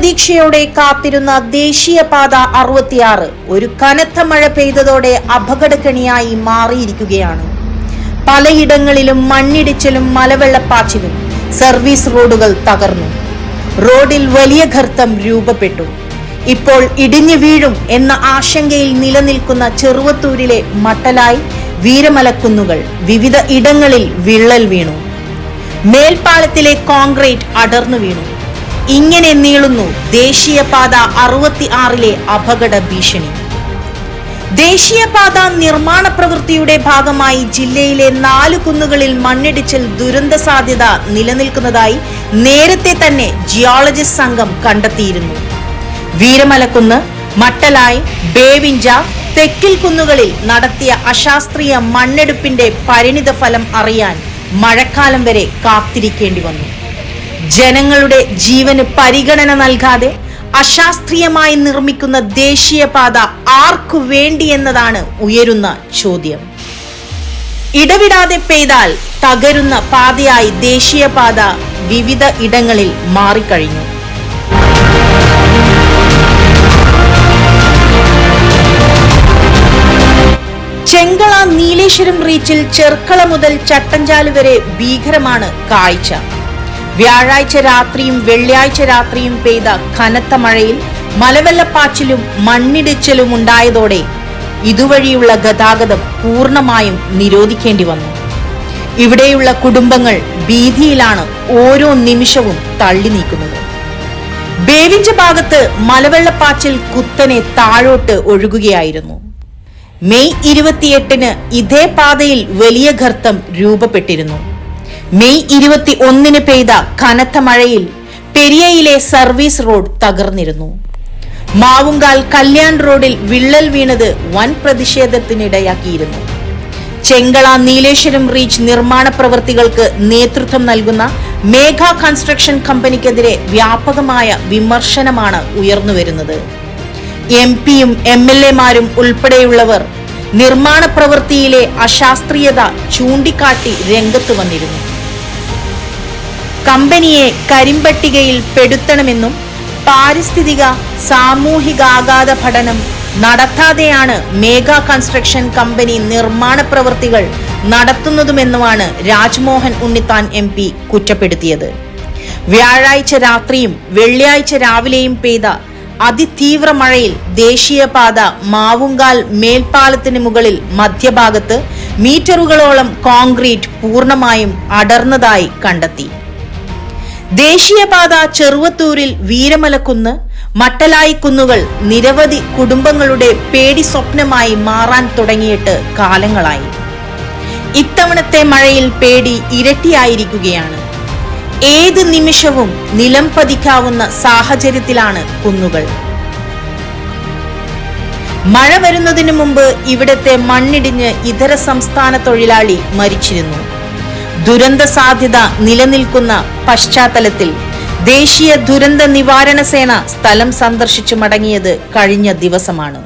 പ്രതീക്ഷയോടെ കാത്തിരുന്ന ദേശീയപാത അറുപത്തിയാറ് ഒരു കനത്ത മഴ പെയ്തതോടെ അപകടക്കണിയായി മാറിയിരിക്കുകയാണ്. പലയിടങ്ങളിലും മണ്ണിടിച്ചിലും മലവെള്ളപ്പാച്ചിലും സർവീസ് റോഡുകൾ തകർന്നു. റോഡിൽ വലിയ ഗർത്തം രൂപപ്പെട്ടു. ഇപ്പോൾ ഇടിഞ്ഞു വീഴും എന്ന ആശങ്കയിൽ നിലനിൽക്കുന്ന ചെറുവത്തൂരിലെ മട്ടലായി വീരമലക്കുന്നുകൾ വിവിധ ഇടങ്ങളിൽ വിള്ളൽ വീണു. മേൽപ്പാലത്തിലെ കോൺക്രീറ്റ് അടർന്നു വീണു. ഇങ്ങനെ നീളുന്നു ദേശീയപാത അറുപത്തി ആറിലെ അപകട ഭീഷണി. ദേശീയപാത നിർമ്മാണ പ്രവൃത്തിയുടെ ഭാഗമായി ജില്ലയിലെ നാല് കുന്നുകളിൽ മണ്ണിടിച്ചിൽ ദുരന്ത സാധ്യത നിലനിൽക്കുന്നതായി നേരത്തെ തന്നെ ജിയോളജിസ്റ്റ് സംഘം കണ്ടെത്തിയിരുന്നു. വീരമലക്കുന്ന് മട്ടലായി ബേവിഞ്ച തെക്കിൽ കുന്നുകളിൽ നടത്തിയ അശാസ്ത്രീയ മണ്ണെടുപ്പിന്റെ പരിണിത ഫലം അറിയാൻ മഴക്കാലം വരെ കാത്തിരിക്കേണ്ടി വന്നു. ജനങ്ങളുടെ ജീവന് പരിഗണന നൽകാതെ അശാസ്ത്രീയമായി നിർമ്മിക്കുന്ന ദേശീയപാത ആർക്കു വേണ്ടി എന്നതാണ് ഉയരുന്ന ചോദ്യം. ഇടവിടാതെ പെയ്താൽ തകരുന്ന പാതയായി ദേശീയപാത വിവിധ ഇടങ്ങളിൽ മാറിക്കഴിഞ്ഞു. ചെങ്കള നീലേശ്വരം റീച്ചിൽ ചെർക്കള മുതൽ ചട്ടഞ്ചാൽ വരെ ഭീകരമാണ് കാഴ്ച. വ്യാഴാഴ്ച രാത്രിയും വെള്ളിയാഴ്ച രാത്രിയും പെയ്ത കനത്ത മഴയിൽ മലവെള്ളപ്പാച്ചിലും മണ്ണിടിച്ചിലും ഉണ്ടായതോടെ ഇതുവഴിയുള്ള ഗതാഗതം പൂർണമായും നിരോധിക്കേണ്ടി വന്നു. ഇവിടെയുള്ള കുടുംബങ്ങൾ ഭീതിയിലാണ് ഓരോ നിമിഷവും തള്ളി നീക്കുന്നത്. ബേവിഞ്ച ഭാഗത്ത് മലവെള്ളപ്പാച്ചിൽ കുത്തനെ താഴോട്ട് ഒഴുകുകയായിരുന്നു. മെയ് ഇരുപത്തിയെട്ടിന് ഇതേ പാതയിൽ വലിയ ഗർത്തം രൂപപ്പെട്ടിരുന്നു. മെയ് ഇരുപത്തി ഒന്നിന് പെയ്ത കനത്ത മഴയിൽ പെരിയയിലെ സർവീസ് റോഡ് തകർന്നിരുന്നു. മാവുങ്കാൽ കല്യാൺ റോഡിൽ വിള്ളൽ വീണത് വൻ പ്രതിഷേധത്തിനിടയാക്കിയിരുന്നു. ചെങ്കള നീലേശ്വരം റീച്ച് നിർമ്മാണ പ്രവൃത്തികൾക്ക് നേതൃത്വം നൽകുന്ന മേഘ കൺസ്ട്രക്ഷൻ കമ്പനിക്കെതിരെ വ്യാപകമായ വിമർശനമാണ് ഉയർന്നുവരുന്നത്. എം പിയും എം എൽ എമാരും ഉൾപ്പെടെയുള്ളവർ നിർമ്മാണ പ്രവൃത്തിയിലെ അശാസ്ത്രീയത ചൂണ്ടിക്കാട്ടി രംഗത്ത് വന്നിരുന്നു. കമ്പനിയെ കരിമ്പട്ടികയിൽ പെടുത്തണമെന്നും പാരിസ്ഥിതിക സാമൂഹികാഘാത പഠനം നടത്താതെയാണ് മേഘ കൺസ്ട്രക്ഷൻ കമ്പനി നിർമ്മാണ പ്രവൃത്തികൾ നടത്തുന്നതുമെന്നുമാണ് രാജ്മോഹൻ ഉണ്ണിത്താൻ എം പി കുറ്റപ്പെടുത്തിയത്. വ്യാഴാഴ്ച രാത്രിയും വെള്ളിയാഴ്ച രാവിലെയും പെയ്ത അതിതീവ്ര മഴയിൽ ദേശീയപാത മാവുങ്കാൽ മേൽപ്പാലത്തിന് മുകളിൽ മധ്യഭാഗത്ത് മീറ്ററുകളോളം കോൺക്രീറ്റ് പൂർണമായും അടർന്നതായി കണ്ടെത്തി. ദേശീയപാത ചെറുവത്തൂരിൽ വീരമലക്കുന്ന് മട്ടലായി കുന്നുകൾ നിരവധി കുടുംബങ്ങളുടെ പേടി സ്വപ്നമായി മാറാൻ തുടങ്ങിയിട്ട് കാലങ്ങളായി. ഇത്തവണത്തെ മഴയിൽ പേടി ഇരട്ടിയായിരിക്കുകയാണ്. ഏത് നിമിഷവും നിലം പതിക്കാവുന്ന സാഹചര്യത്തിലാണ് കുന്നുകൾ. മഴ വരുന്നതിനു മുമ്പ് ഇവിടത്തെ മണ്ണിടിഞ്ഞ് ഇതര സംസ്ഥാന തൊഴിലാളി മരിച്ചിരുന്നു. ദുരന്ത സാധ്യത നിലനിൽക്കുന്ന പശ്ചാത്തലത്തിൽ ദേശീയ ദുരന്ത നിവാരണ സേന സ്ഥലം സന്ദർശിച്ചു മടങ്ങിയത് കഴിഞ്ഞ ദിവസമാണ്.